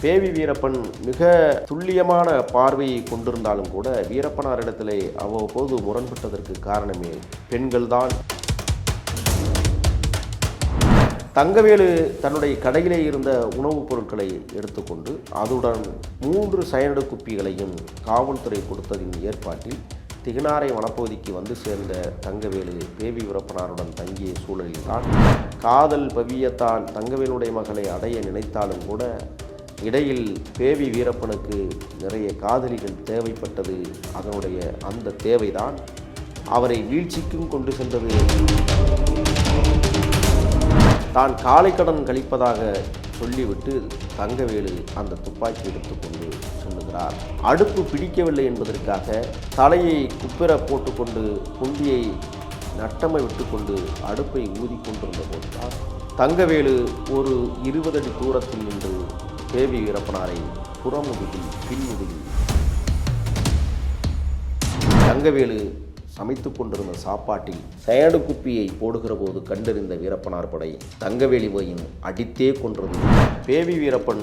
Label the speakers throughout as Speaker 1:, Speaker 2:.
Speaker 1: தேவி வீரப்பன் மிக துல்லியமான பார்வையை கொண்டிருந்தாலும் கூட வீரப்பனாரிடத்திலே அவ்வப்போது முரண்பட்டதற்கு காரணமே பெண்கள்தான். தங்கவேலு தன்னுடைய கடையிலே இருந்த உணவுப் பொருட்களை எடுத்துக்கொண்டு அதுடன் மூன்று சயனடு குப்பிகளையும் காவல்துறை கொடுத்ததின் ஏற்பாட்டில் திகனாரை வனப்பகுதிக்கு வந்து சேர்ந்த தங்கவேலு தேவி விரப்பனாருடன் தங்கிய சூழலில்தான். காதல் பவியத்தால் தங்கவேலுடைய மகளை அடைய நினைத்தாலும் கூட இடையில் பேவி வீரப்பனுக்கு நிறைய காதலிகள் தேவைப்பட்டது. அதனுடைய அந்த தேவைதான் அவரை வீழ்ச்சிக்கும் கொண்டு சென்றது. தான் காலை கடன் கழிப்பதாக சொல்லிவிட்டு தங்கவேலு அந்த துப்பாக்கி எடுத்துக்கொண்டு சொல்லுகிறார். அடுப்பு பிடிக்கவில்லை என்பதற்காக தலையை குப்பிர போட்டுக்கொண்டு குண்டியை நட்டமை விட்டுக்கொண்டு அடுப்பை ஊதி கொண்டிருந்த போதுதான் தங்கவேலு ஒரு இருபது அடி தூரத்தில் நின்று தேவி வீரப்பனாரை புறமுதுகில் பின்முதுகில். தங்கவேலு சமைத்து கொண்டிருந்த சாப்பாட்டில் சயடு குப்பியை போடுகிற போது கண்டறிந்த வீரப்பனார் படை தங்கவேலிவையும் அடித்தே கொன்றது. பேவி வீரப்பன்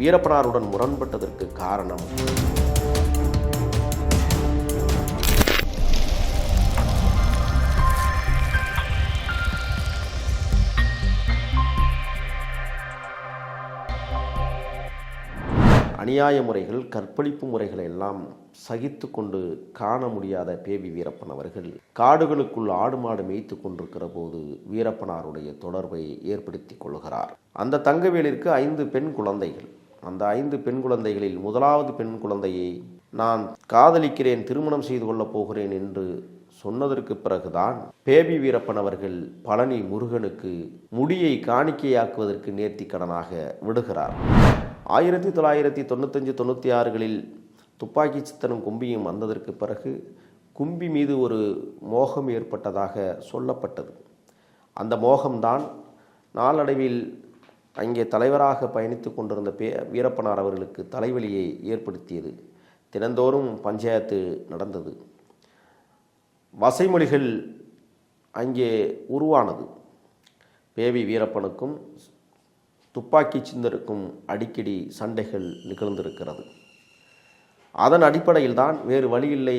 Speaker 1: வீரப்பனாருடன் முரண்பட்டதற்கு காரணம் அநியாய முறைகள் கற்பழிப்பு முறைகளை எல்லாம் சகித்து கொண்டு காண முடியாத பேபி வீரப்பன் அவர்கள் காடுகளுக்குள் ஆடு மாடு மேய்த்து கொண்டிருக்கிற போது வீரப்பனாருடைய தொடர்பை ஏற்படுத்தி கொள்கிறார். அந்த தங்கவேலிற்கு ஐந்து பெண் குழந்தைகள். அந்த ஐந்து பெண் குழந்தைகளில் முதலாவது பெண் குழந்தையை நான் காதலிக்கிறேன் திருமணம் செய்து கொள்ளப் போகிறேன் என்று சொன்னதற்கு பிறகுதான் பேபி வீரப்பன் அவர்கள் பழனி முருகனுக்கு முடியை காணிக்கையாக்குவதற்கு நேர்த்திக்கடனாக விடுகிறார். ஆயிரத்தி தொள்ளாயிரத்தி தொண்ணூத்தஞ்சு தொண்ணூற்றி ஆறுகளில் துப்பாக்கி சித்தனும் கும்பியும் வந்ததற்கு பிறகு கும்பி மீது ஒரு மோகம் ஏற்பட்டதாக சொல்லப்பட்டது. அந்த மோகம்தான் நாளடைவில் அங்கே தலைவராக பயணித்து கொண்டிருந்த பே வீரப்பனார் அவர்களுக்கு தலைவலியை ஏற்படுத்தியது. தினந்தோறும் பஞ்சாயத்து நடந்தது. வசைமொழிகள் அங்கே உருவானது. பேவி வீரப்பனுக்கும் துப்பாக்கி சிந்தருக்கும் அடிக்கடி சண்டைகள் நிகழ்ந்திருக்கிறது. அதன் அடிப்படையில் தான் வேறு வழியில்லை.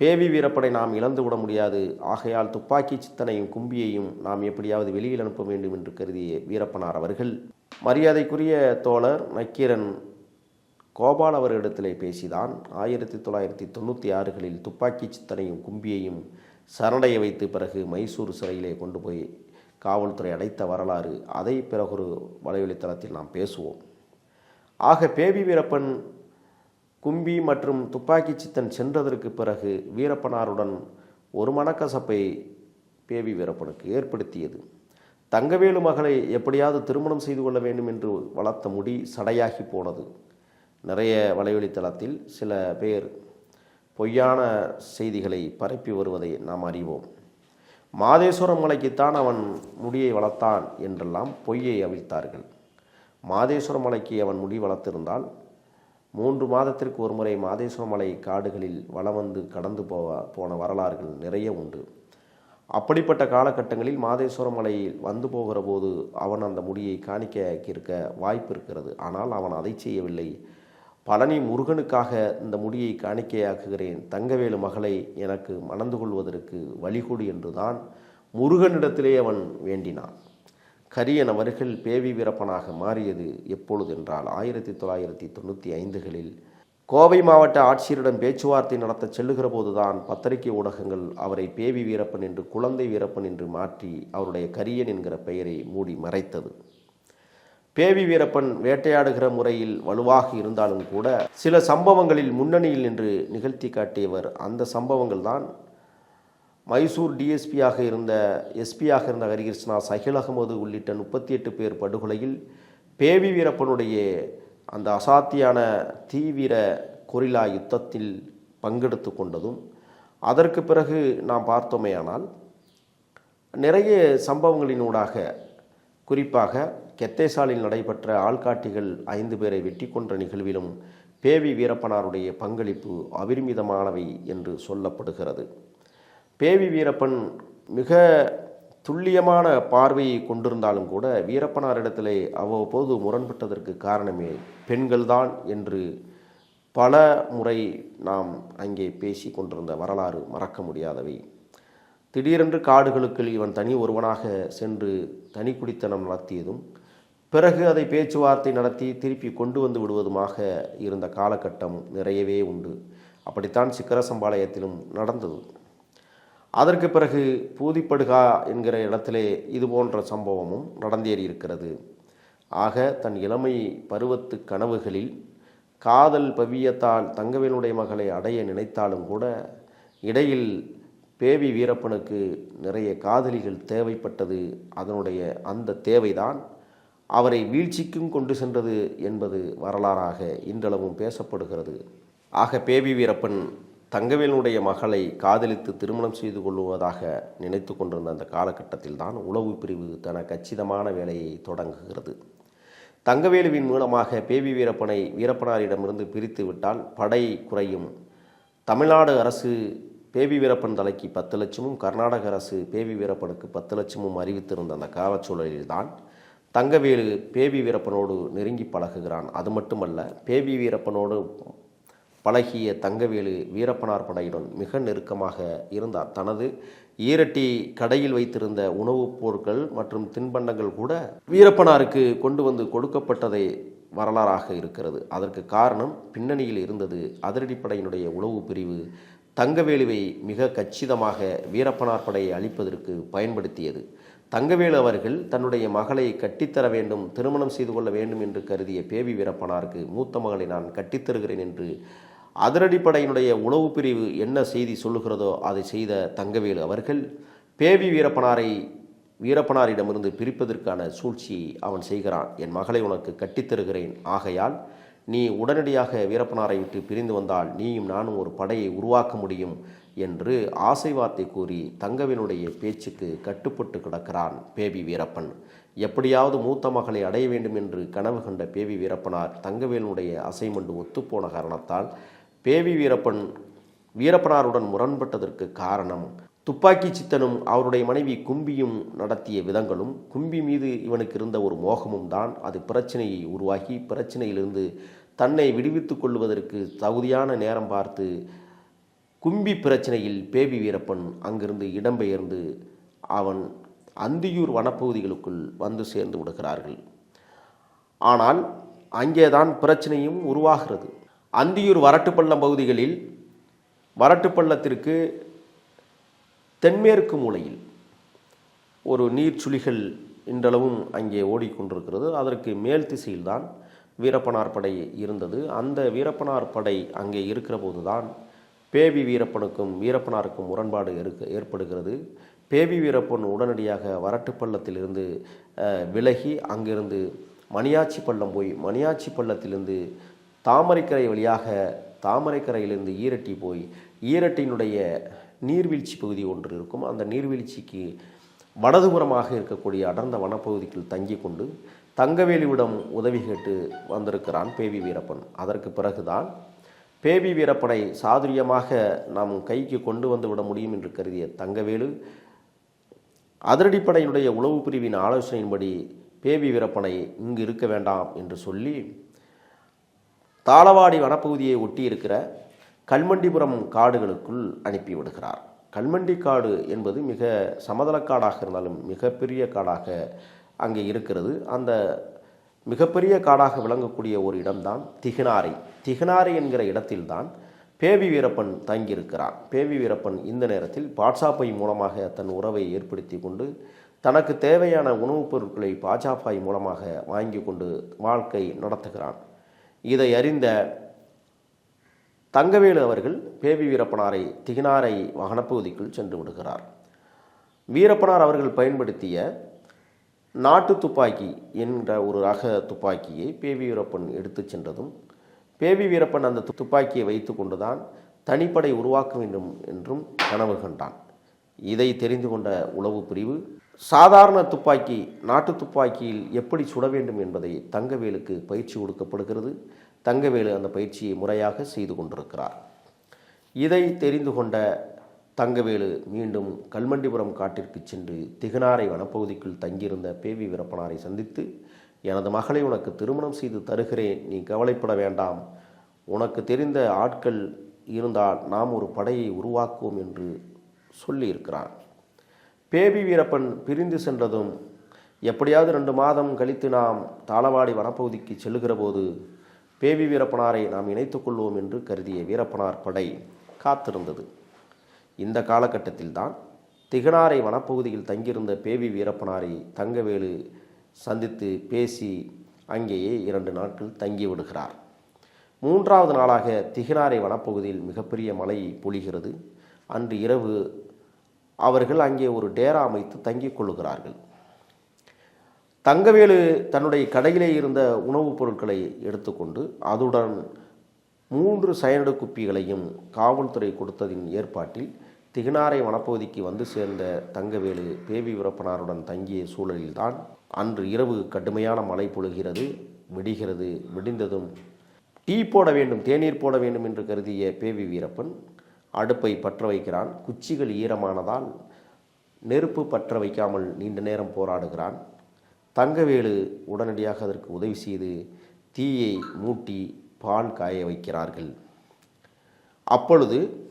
Speaker 1: பேவி வீரப்பனை நாம் இழந்து விட முடியாது. ஆகையால் துப்பாக்கி சித்தனையும் கும்பியையும் நாம் எப்படியாவது வெளியில் அனுப்ப வேண்டும் என்று கருதிய வீரப்பனார் அவர்கள் மரியாதைக்குரிய தோழர் நக்கீரன் கோபால் அவரிடத்திலே பேசிதான் ஆயிரத்தி தொள்ளாயிரத்தி தொண்ணூற்றி ஆறுகளில் துப்பாக்கி சித்தனையும் கும்பியையும் சரணடைய வைத்து பிறகு மைசூர் சிறையிலே கொண்டு போய் காவல்துறை அடைத்த வரலாறு அதை பிறகொரு வலைவழித்தளத்தில் நாம் பேசுவோம். ஆக பேபி வீரப்பன் கும்பி மற்றும் துப்பாக்கி சித்தன் சென்றதற்கு பிறகு வீரப்பனாருடன் ஒரு மனக்கசப்பை பேபி வீரப்பனுக்கு ஏற்படுத்தியது. தங்கவேலு மகளை எப்படியாவது திருமணம் செய்து கொள்ள வேண்டும் என்று வளர்த்த முடி சடையாகி போனது. நிறைய வலைவழித்தளத்தில் சில பேர் பொய்யான செய்திகளை பரப்பி வருவதை நாம் அறிவோம். மாதேஸ்வரம் மலைக்குத்தான் அவன் முடியை வளர்த்தான் என்றெல்லாம் பொய்யை அவிழ்த்தார்கள். மாதேஸ்வரம் மலைக்கு அவன் முடி வளர்த்திருந்தால் மூன்று மாதத்திற்கு ஒரு முறை மாதேஸ்வரம் மலை காடுகளில் வளம் வந்து கடந்து போவ போன வரலாறுகள் நிறைய உண்டு. அப்படிப்பட்ட காலகட்டங்களில் மாதேஸ்வரம் மலையில் வந்து போகிற போது அவன் அந்த முடியை காணிக்க இருக்க வாய்ப்பு இருக்கிறது. ஆனால் அவன் அதை செய்யவில்லை. பழனி முருகனுக்காக இந்த முடியை காணிக்கையாக்குகிறேன். தங்கவேலு மகளை எனக்கு மணந்து கொள்வதற்கு வழிகொடு என்றுதான் முருகனிடத்திலே அவன் வேண்டினான். கரியன் அவர்கள் பேவி வீரப்பனாக மாறியது எப்பொழுதென்றால் ஆயிரத்தி தொள்ளாயிரத்தி தொண்ணூற்றி ஐந்துகளில். கோவை மாவட்ட ஆட்சியரிடம் பேச்சுவார்த்தை நடத்த செல்லுகிற போதுதான் பத்திரிகை ஊடகங்கள் அவரை பேவி வீரப்பன் என்று குழந்தை வீரப்பன் என்று மாற்றி அவருடைய கரியன் என்கிற பெயரை மூடி மறைத்தது. பேவி வீரப்பன் வேட்டையாடுகிற முறையில் வலுவாக இருந்தாலும் கூட சில சம்பவங்களில் முன்னணியில் நின்று நிகழ்த்தி காட்டியவர் அந்த சம்பவங்கள் தான் மைசூர் டிஎஸ்பியாக இருந்த எஸ்பியாக இருந்த ஹரிகிருஷ்ணா சஹில் அகமது உள்ளிட்ட முப்பத்தி எட்டு பேர் படுகொலையில் பேவி வீரப்பனுடைய அந்த அசாத்தியான தீவிர கொரில்லா யுத்தத்தில் பங்கெடுத்து கொண்டதும் அதற்கு பிறகு நாம் பார்த்தோமேயானால் நிறைய சம்பவங்களினூடாக குறிப்பாக கெத்தேசாலில் நடைபெற்ற ஆள்காட்டிகள் ஐந்து பேரை வெட்டி கொன்ற நிகழ்விலும் பேவி வீரப்பனாருடைய பங்களிப்பு அபரிமிதமானவை என்று சொல்லப்படுகிறது. பேவி வீரப்பன் மிக துல்லியமான பார்வையை கொண்டிருந்தாலும் கூட வீரப்பனாரிடத்திலே அவ்வப்போது முரண்பட்டதற்கு காரணமே பெண்கள்தான் என்று பல முறை நாம் அங்கே பேசி கொண்டிருந்த வரலாறு மறக்க முடியாதவை. திடீரென்று காடுகளுக்குள் இவன் தனி ஒருவனாக சென்று தனி குடித்தனம் நடத்தியதும் பிறகு அதை பேச்சுவார்த்தை நடத்தி திருப்பி கொண்டு வந்து விடுவதுமாக இருந்த காலகட்டம் நிறையவே உண்டு. அப்படித்தான் சிக்கரசம்பாளையத்திலும் நடந்தது. அதற்கு பிறகு பூதிப்படுகா என்கிற இடத்திலே இது போன்ற சம்பவமும் நடந்தேறி இருக்கிறது. ஆக தன் இளமை பருவத்து கனவுகளில் காதல் பவியத்தால் தங்கவேலுடைய மகளை அடைய நினைத்தாலும் கூட இடையில் பேவி வீரப்பனுக்கு நிறைய காதலிகள் தேவைப்பட்டது. அதனுடைய அந்த தேவைதான் அவரை வீழ்ச்சிக்கும் கொண்டு சென்றது என்பது வரலாறாக இன்றளவும் பேசப்படுகிறது. ஆக பேபி வீரப்பன் தங்கவேலுடைய மகளை காதலித்து திருமணம் செய்து கொள்வதாக நினைத்து கொண்டிருந்த அந்த காலகட்டத்தில் தான் உளவு பிரிவு தன கச்சிதமான வேலையை தொடங்குகிறது. தங்கவேலுவின் மூலமாக பேபி வீரப்பனை வீரப்பனாரிடமிருந்து பிரித்து விட்டால் படை குறையும். தமிழ்நாடு அரசு பேபி வீரப்பன் தலைக்கு பத்து லட்சமும் கர்நாடக அரசு பேபி வீரப்பனுக்கு பத்து லட்சமும் அறிவித்திருந்த அந்த காலச்சூழலில்தான் தங்கவேலு பேபி வீரப்பனோடு நெருங்கி பழகுகிறான். அது மட்டுமல்ல பேபி வீரப்பனோடு பழகிய தங்கவேலு வீரப்பனார் படையுடன் மிக நெருக்கமாக இருந்தார். தனது ஈரட்டி கடையில் வைத்திருந்த உணவுப் பொருட்கள் மற்றும் தின்பண்டங்கள் கூட வீரப்பனாருக்கு கொண்டு வந்து கொடுக்கப்பட்டதை வரலாறாக இருக்கிறது. அதற்கு காரணம் பின்னணியில் இருந்தது அதிரடிப்படையினுடைய உளவு பிரிவு. தங்கவேலுவை மிக கச்சிதமாக வீரப்பனார் படையை அழிப்பதற்கு பயன்படுத்தியது. தங்கவேலு அவர்கள் தன்னுடைய மகளை கட்டித்தர வேண்டும் திருமணம் செய்து கொள்ள வேண்டும் என்று கருதிய பேபி வீரப்பனாருக்கு மூத்த மகளை நான் கட்டித்தருகிறேன் என்று அதிரடிப்படையினுடைய உளவு பிரிவு என்ன செய்தி சொல்லுகிறதோ அதை செய்த தங்கவேலு அவர்கள் பேபி வீரப்பனாரை வீரப்பனாரிடமிருந்து பிரிப்பதற்கான சூழ்ச்சியை அவன் செய்கிறான். என் மகளை உனக்கு கட்டித்தருகிறேன் ஆகையால் நீ உடனடியாக வீரப்பனாரை விட்டு பிரிந்து வந்தால் நீயும் நானும் ஒரு படையை உருவாக்க முடியும். என்று ஆசை வார்த்தை கூறி தங்கவினுடைய பேச்சுக்கு கட்டுப்பட்டு கிடக்கிறான் பேபி வீரப்பன். எப்படியாவது மூத்த மகளை அடைய வேண்டும் என்று கனவு கண்ட பேபி வீரப்பனார் தங்கவேலுடைய அசைமெண்டு ஒத்துப்போன காரணத்தால் பேபி வீரப்பன் வீரப்பனாருடன் முரண்பட்டதற்கு காரணம். துப்பாக்கி சித்தனும் அவருடைய மனைவி கும்பியும் நடத்திய விதங்களும் கும்பி மீது இவனுக்கு இருந்த ஒரு மோகமும் தான் அது பிரச்சனையை உருவாக்கி பிரச்சனையிலிருந்து தன்னை விடுவித்துக் கொள்வதற்கு தகுதியான நேரம் பார்த்து கும்பி பிரச்சனையில் பேபி வீரப்பன் அங்கிருந்து இடம்பெயர்ந்து அவன் அந்தியூர் வனப்பகுதிகளுக்குள் வந்து சேர்ந்து விடுகிறார்கள். ஆனால் அங்கேதான் பிரச்சனையும் உருவாகிறது. அந்தியூர் வரட்டுப்பள்ளம் பகுதிகளில் வரட்டுப்பள்ளத்திற்கு தென்மேற்கு மூலையில் ஒரு நீர்ச்சுழிகள் இன்றளவும் அங்கே ஓடிக்கொண்டிருக்கிறது. அதற்கு மேல் திசையில்தான் வீரப்பனார் படை இருந்தது. அந்த வீரப்பனார் படை அங்கே இருக்கிற போதுதான் பேபி வீரப்பனுக்கும் வீரப்பனாருக்கும் முரண்பாடு இருக்க ஏற்படுகிறது. பேபி வீரப்பன் உடனடியாக வரட்டு பள்ளத்திலிருந்து விலகி அங்கிருந்து மணியாச்சி பள்ளம் போய் மணியாச்சி பள்ளத்திலிருந்து தாமரைக்கரை வழியாக தாமரைக்கரையிலிருந்து ஈரட்டி போய் ஈரட்டினுடைய நீர்வீழ்ச்சி பகுதி ஒன்று இருக்கும். அந்த நீர்வீழ்ச்சிக்கு வடதுபுறமாக இருக்கக்கூடிய அடர்ந்த வனப்பகுதிக்குள் தங்கி கொண்டு தங்கவேலுவிடம் உதவி கேட்டு வந்திருக்கிறான் பேவி வீரப்பன். அதற்கு பிறகுதான் பேபி வீரப்பனை சாதுரியமாக நாம் கைக்கு கொண்டு வந்து விட முடியும் என்று கருதிய தங்கவேலு அதிரடிப்படையினுடைய உளவு பிரிவின் ஆலோசனையின்படி பேபி வீரப்பனை இங்கு இருக்க வேண்டாம் என்று சொல்லி தாளவாடி வனப்பகுதியை ஒட்டி இருக்கிற கல்மண்டிபுரம் காடுகளுக்குள் அனுப்பி விடுகிறார். கல்மண்டி காடு என்பது மிக சமதள காடாக இருந்தாலும் மிகப்பெரிய காடாக அங்கே இருக்கிறது. அந்த மிகப்பெரிய காடாக விளங்கக்கூடிய ஒரு இடம்தான் திகனாரை. திகனாரை என்கிற இடத்தில்தான் பேவி வீரப்பன் தங்கியிருக்கிறார். பேவி வீரப்பன் இந்த நேரத்தில் பாட்சாப்பை மூலமாக தன் உறவை ஏற்படுத்தி கொண்டு தனக்கு தேவையான உணவுப் பொருட்களை பாஜாபாய் மூலமாக வாங்கி கொண்டு வாழ்க்கை நடத்துகிறான். இதை அறிந்த தங்கவேலு அவர்கள் பேபி வீரப்பனாரை திகினாரை வாகனப்பகுதிக்குள் சென்று விடுகிறார். வீரப்பனார் அவர்கள் பயன்படுத்திய நாட்டு துப்பாக்கி என்ற ஒரு ரக துப்பாக்கியை பேவி வீரப்பன் எடுத்துச் சென்றதும் பேவி வீரப்பன் அந்த துப்பாக்கியை வைத்து கொண்டுதான் தனிப்படை உருவாக்க வேண்டும் என்றும் கனவு கண்டான். இதை தெரிந்து கொண்ட உளவு பிரிவு சாதாரண துப்பாக்கி நாட்டு துப்பாக்கியில் எப்படி சுட வேண்டும் என்பதை தங்கவேலுக்கு பயிற்சி கொடுக்கப்படுகிறது. தங்கவேலு அந்த பயிற்சியை முறையாக செய்து கொண்டிருக்கிறார். இதை தெரிந்து கொண்ட தங்கவேலு மீண்டும் கல்மண்டிபுரம் காட்டிற்கு சென்று திகனாரை வனப்பகுதிக்குள் தங்கியிருந்த பேவி வீரப்பனாரை சந்தித்து எனது மகளை உனக்கு திருமணம் செய்து தருகிறேன் நீ கவலைப்பட வேண்டாம். உனக்கு தெரிந்த ஆட்கள் இருந்தால் நாம் ஒரு படையை உருவாக்குவோம் என்று சொல்லியிருக்கிறான். பேபி வீரப்பன் பிரிந்து சென்றதும் எப்படியாவது ரெண்டு மாதம் கழித்து நாம் தாளவாடி வனப்பகுதிக்கு செல்லுகிற போது பேபி வீரப்பனாரை நாம் இணைத்துக்கொள்வோம் என்று கருதிய வீரப்பனார் படை காத்திருந்தது. இந்த காலகட்டத்தில் தான் திகனாரை வனப்பகுதியில் தங்கியிருந்த பேவி வீரப்பனாரை தங்கவேலு சந்தித்து பேசி அங்கேயே இரண்டு நாட்கள் தங்கி விடுகிறார். மூன்றாவது நாளாக திகனாரை வனப்பகுதியில் மிகப்பெரிய மழை பொழிகிறது. அன்று இரவு அவர்கள் அங்கே ஒரு டேரா அமைத்து தங்கிக் கொள்ளுகிறார்கள். தங்கவேலு தன்னுடைய கடையிலே இருந்த உணவுப் பொருட்களை எடுத்துக்கொண்டு அதுடன் மூன்று சயனடு குப்பிகளையும் காவல்துறை கொடுத்ததின் ஏற்பாட்டில் திகனாரை வனப்பகுதிக்கு வந்து சேர்ந்த தங்கவேலு பேபி விரப்பனாருடன் தங்கிய சூழலில்தான் அன்று இரவு கடுமையான மழை பொழுகிறது விடுகிறது விடிந்ததும். டீ போட வேண்டும் தேநீர் போட வேண்டும் என்று கருதிய பேவி வீரப்பன் அடுப்பை பற்ற வைக்கிறான். குச்சிகள் ஈரமானதால் நெருப்பு பற்ற வைக்காமல் நீண்ட நேரம் போராடுகிறான். தங்கவேலு உடனடியாக அதற்கு உதவி செய்து தீயை மூட்டி பால் காய வைக்கிறார்கள். அப்பொழுது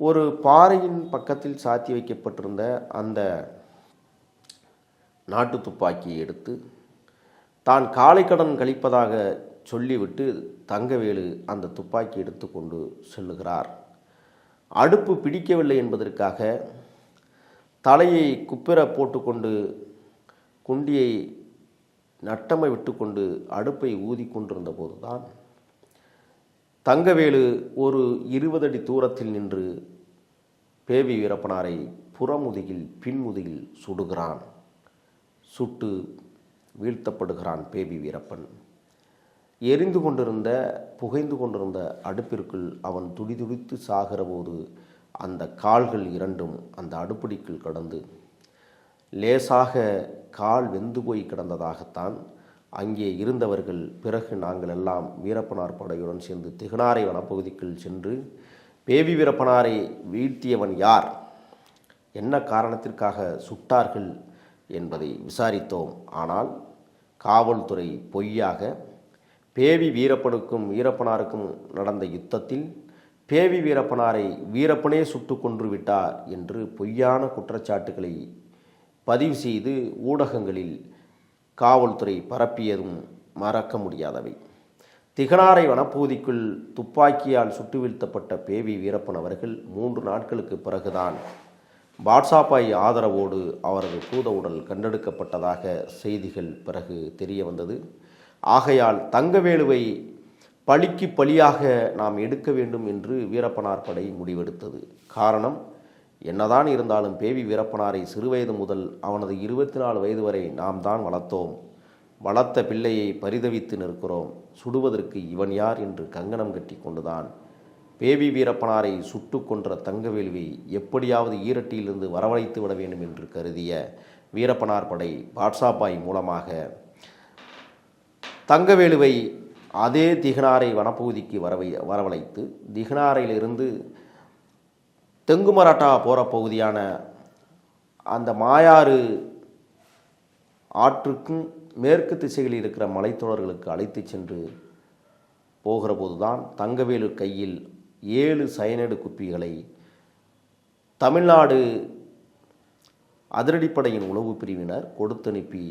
Speaker 1: ஒரு பாறையின் பக்கத்தில் சாத்தி வைக்கப்பட்டிருந்த அந்த நாட்டு துப்பாக்கியை எடுத்து தான் காலைக்கடன் கழிப்பதாக சொல்லிவிட்டு தங்கவேலு அந்த துப்பாக்கி எடுத்துக்கொண்டு செல்லுகிறார். அடுப்பு பிடிக்கவில்லை என்பதற்காக தலையை குப்பிர போட்டுக்கொண்டு குண்டியை நட்டமை விட்டுக்கொண்டு அடுப்பை ஊதி கொண்டிருந்த போதுதான் தங்கவேலு ஒரு இருபதடி தூரத்தில் நின்று பேபி வீரப்பனாரை புறமுதுகில் பின்முதுகில் சுடுகிறான். சுட்டு வீழ்த்தப்படுகிறான் பேபி வீரப்பன். எரிந்து கொண்டிருந்த புகைந்து கொண்டிருந்த அடுப்பிற்குள் அவன் துடிதுடித்து சாகிறபோது அந்த கால்கள் இரண்டும் அந்த அடுப்படிக்குள் கடந்து லேசாக கால் வெந்து போய் கிடந்ததாகத்தான் அங்கே இருந்தவர்கள் பிறகு நாங்கள் எல்லாம் வீரப்பனார் படையுடன் சேர்ந்து திகனாரை வனப்பகுதிக்குள் சென்று பேவி வீரப்பனாரை வீழ்த்தியவன் யார்? என்ன காரணத்திற்காக சுட்டார்கள் என்பதை விசாரித்தோம். ஆனால் காவல்துறை பொய்யாக பேவி வீரப்பனுக்கும் வீரப்பனாருக்கும் நடந்த யுத்தத்தில் பேவி வீரப்பனாரை வீரப்பனே சுட்டு கொன்று விட்டார் என்று பொய்யான குற்றச்சாட்டுகளை பதிவு செய்து ஊடகங்களில் காவல்துறை பரப்பியதும் மறக்க முடியாதவை. திகனாரை வனப்பகுதிக்குள் துப்பாக்கியால் சுட்டு வீழ்த்தப்பட்ட பேவி வீரப்பன் அவர்கள் மூன்று நாட்களுக்கு பிறகுதான் பாட்சாப்பாய் ஆதரவோடு அவரது பூத உடல் கண்டெடுக்கப்பட்டதாக செய்திகள் பிறகு தெரிய வந்தது. ஆகையால் தங்கவேலுவை பழிக்கு பழியாக நாம் எடுக்க வேண்டும் என்று வீரப்பனார் படை முடிவெடுத்தது. காரணம் என்னதான் இருந்தாலும் பேவி வீரப்பனாரை சிறுவயது முதல் அவனது இருபத்தி நாலு வயது வரை நாம் தான் வளர்த்தோம். வளர்த்த பிள்ளையை பரிதவித்து நிற்கிறோம். சுடுவதற்கு இவன் யார் என்று கங்கணம் கட்டி கொண்டுதான். பேவி வீரப்பனாரை சுட்டு கொன்ற தங்கவேலுவை எப்படியாவது ஈரட்டியிலிருந்து வரவழைத்து விட வேண்டும் என்று கருதிய வீரப்பனார் படை வாட்ஸ்அப்பாய் மூலமாக தங்கவேலுவை அதே திகனாரை வனப்பகுதிக்கு வரவை வரவழைத்து தெங்கு மராட்டா போகிற பகுதியான அந்த மாயாறு ஆற்றுக்கும் மேற்கு திசையில் இருக்கிற மலைத்தொடர்களுக்கு அழைத்து சென்று போகிற போதுதான் தங்கவேலு கையில் ஏழு சயனேடு குப்பிகளை தமிழ்நாடு அதிரடிப்படையின் உளவு பிரிவினர் கொடுத்தனுப்பி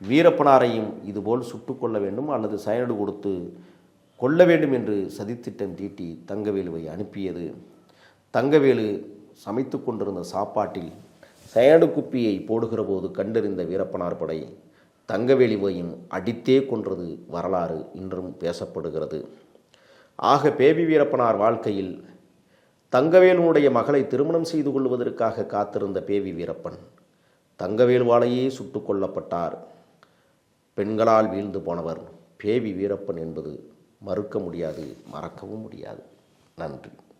Speaker 1: வீரப்பனாரையும் இதுபோல் சுட்டுக்கொள்ள வேண்டும் அல்லது சயனடு கொடுத்து கொல்ல வேண்டும் என்று சதித்திட்டம் தீட்டி தங்கவேலுவை அனுப்பியது. தங்கவேலு சமைத்து கொண்டிருந்த சாப்பாட்டில் சயனடு குப்பியை போடுகிற போது கண்டறிந்த வீரப்பனார் படை தங்கவேலிவையும் அடித்தே கொன்றது வரலாறு இன்றும் பேசப்படுகிறது. ஆக பேபி வீரப்பனார் வாழ்க்கையில் தங்கவேலுனுடைய மகளை திருமணம் செய்து கொள்வதற்காக காத்திருந்த பேவி வீரப்பன் தங்கவேலுவாலேயே சுட்டு கொல்லப்பட்டார். பெண்களால் வீழ்ந்து போனவர் பேவி வீரப்பன் என்பது மறுக்க முடியாது மறக்கவும் முடியாது. நன்றி.